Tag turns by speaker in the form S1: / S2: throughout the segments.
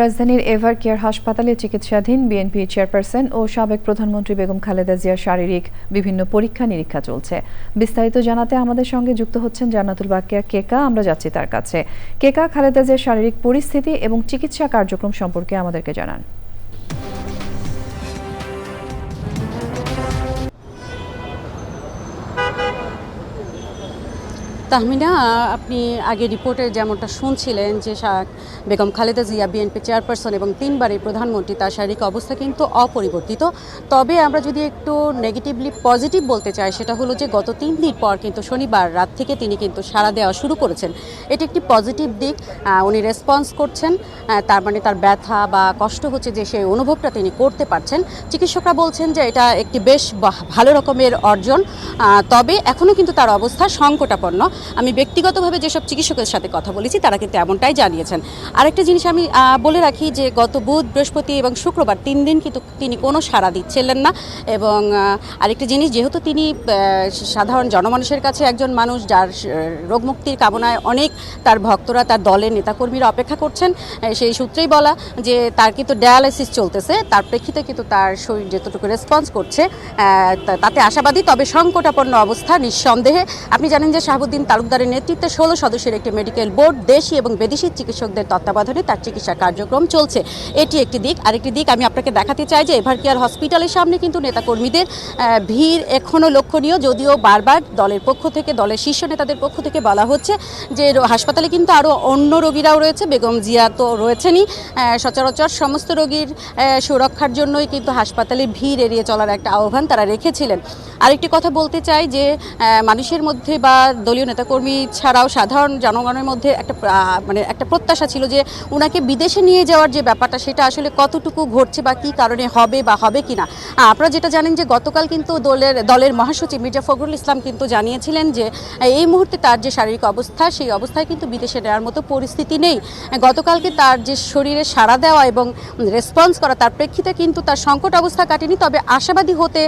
S1: রাজধানীর ever care হাসপাতালে চিকিৎসাধীন বিএনপি চেয়ারপারসন ও সাবেক প্রধানমন্ত্রী বেগম খালেদা জিয়ার শারীরিক বিভিন্ন পরীক্ষা নিরীক্ষা চলছে। বিস্তারিত জানাতে আমাদের সঙ্গে যুক্ত হচ্ছেন জান্নাতুল বাকিয়া কেকা আমরা যাচ্ছি তার কাছে। কেকা খালেদা জিয়ার শারীরিক পরিস্থিতি এবং চিকিৎসা কার্যক্রম সম্পর্কে আমাদেরকে জানান।
S2: তাহমিনা, আপনি আগে রিপোর্টে যেমনটা শুনছিলেন যে বেগম খালেদা জিয়া, বিএনপি চেয়ারপারসন এবং তিনবারের প্রধানমন্ত্রী, তার শারীরিক অবস্থা কিন্তু অপরিবর্তিত। তবে আমরা যদি একটু নেগেটিভলি পজিটিভ বলতে চাই, সেটা হলো যে গত তিন দিন পর কিন্তু শনিবার রাত থেকে তিনি কিন্তু সাড়া দেওয়া শুরু করেছেন। এটি একটি পজিটিভ দিক উনি রেসপন্স করছেন তার মানে তার ব্যথা বা কষ্ট হচ্ছে যে সেই অনুভবটা তিনি করতে পারছেন। চিকিৎসকরা বলছেন যে এটা একটি বেশ ভালো রকমের অর্জন তবে এখনও কিন্তু তার অবস্থা সংকটাপন্ন। আমি ব্যক্তিগতভাবে যেসব চিকিৎসকের সাথে কথা বলেছি, তারা কিন্তু এমনটাই জানিয়েছেন। আরেকটা জিনিস আমি বলে রাখি যে গত বুধ, বৃহস্পতি এবং শুক্রবার তিন দিন কিন্তু তিনি কোনো সাড়া দিচ্ছিলেন না এবং আরেকটা জিনিস যেহেতু তিনি সাধারণ জনমানুষের কাছে একজন মানুষ যার রোগমুক্তির কামনায় অনেক তার ভক্তরা, তার দলের নেতাকর্মীরা অপেক্ষা করছেন সেই সূত্রেই বলা যে তার কিন্তু ডায়ালাইসিস চলতেছে, তার প্রেক্ষিতে কিন্তু তার শরীর যতটুকু রেসপন্স করছে তাতে আশাবাদী, তবে সংকটাপন্ন অবস্থা নিঃসন্দেহে। আপনি জানেন যে শাহাবুদ্দিন তালুকদারের নেতৃত্বে ষোলো সদস্যের একটি মেডিকেল বোর্ড, দেশি এবং বিদেশি চিকিৎসকদের তত্ত্বাবধানে তার চিকিৎসা কার্যক্রম চলছে। এটি একটি দিক। আরেকটি দিক আমি আপনাকে দেখাতে চাই যে এভার কেয়ার হসপিটালের সামনে কিন্তু নেতাকর্মীদের ভিড় এখনও লক্ষণীয়। যদিও বারবার দলের পক্ষ থেকে, দলের শীর্ষ নেতাদের পক্ষ থেকে বলা হচ্ছে যে হাসপাতালে কিন্তু আরও অন্য রোগীরাও রয়েছে। বেগম জিয়া তো রয়েছেনই। সচরাচর সমস্ত রোগীর সুরক্ষার জন্যই কিন্তু হাসপাতালে ভিড় এড়িয়ে চলার একটা আহ্বান তারা রেখেছিলেন। আরেকটি কথা বলতে চাই যে মানুষের মধ্যে বা দলীয় নেতাকর্মী ছাড়াও সাধারণ জনগণের মধ্যে একটা মানে একটা প্রত্যাশা ছিল যে ওনাকে বিদেশে নিয়ে যাওয়ার যে ব্যাপারটা, সেটা আসলে কতটুকু ঘটছে বা কী কারণে হবে বা হবে কি না আপনারা যেটা জানেন যে গতকাল কিন্তু দলের দলের মহাসচিব মির্জা ফখরুল ইসলাম কিন্তু জানিয়েছিলেন যে এই মুহূর্তে তার যে শারীরিক অবস্থা, সেই অবস্থায় কিন্তু বিদেশে নেওয়ার মতো পরিস্থিতি নেই। গতকালকে তার যে শরীরে সাড়া দেওয়া এবং রেসপন্স করা, তার প্রেক্ষিতে কিন্তু তার সংকট অবস্থা কাটেনি। তবে আশাবাদী হতে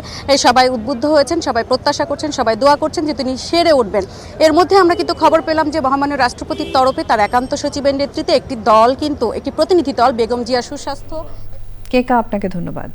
S2: সবাই উদ্বুদ্ধ হয়েছেন, সবাই প্রত্যাশা করছেন, সবাই দোয়া করছেন যে তিনি সেরে উঠবেন। এর মধ্যে আমরা কিন্তু খবর পেলাম যে মহামান্য রাষ্ট্রপতির তরফে তার একান্ত সচিবের নেতৃত্বে একটি দল কিন্তু, একটি প্রতিনিধি দল, বেগম জিয়া সুস্বাস্থ্য।
S1: কেকা আপনাকে ধন্যবাদ।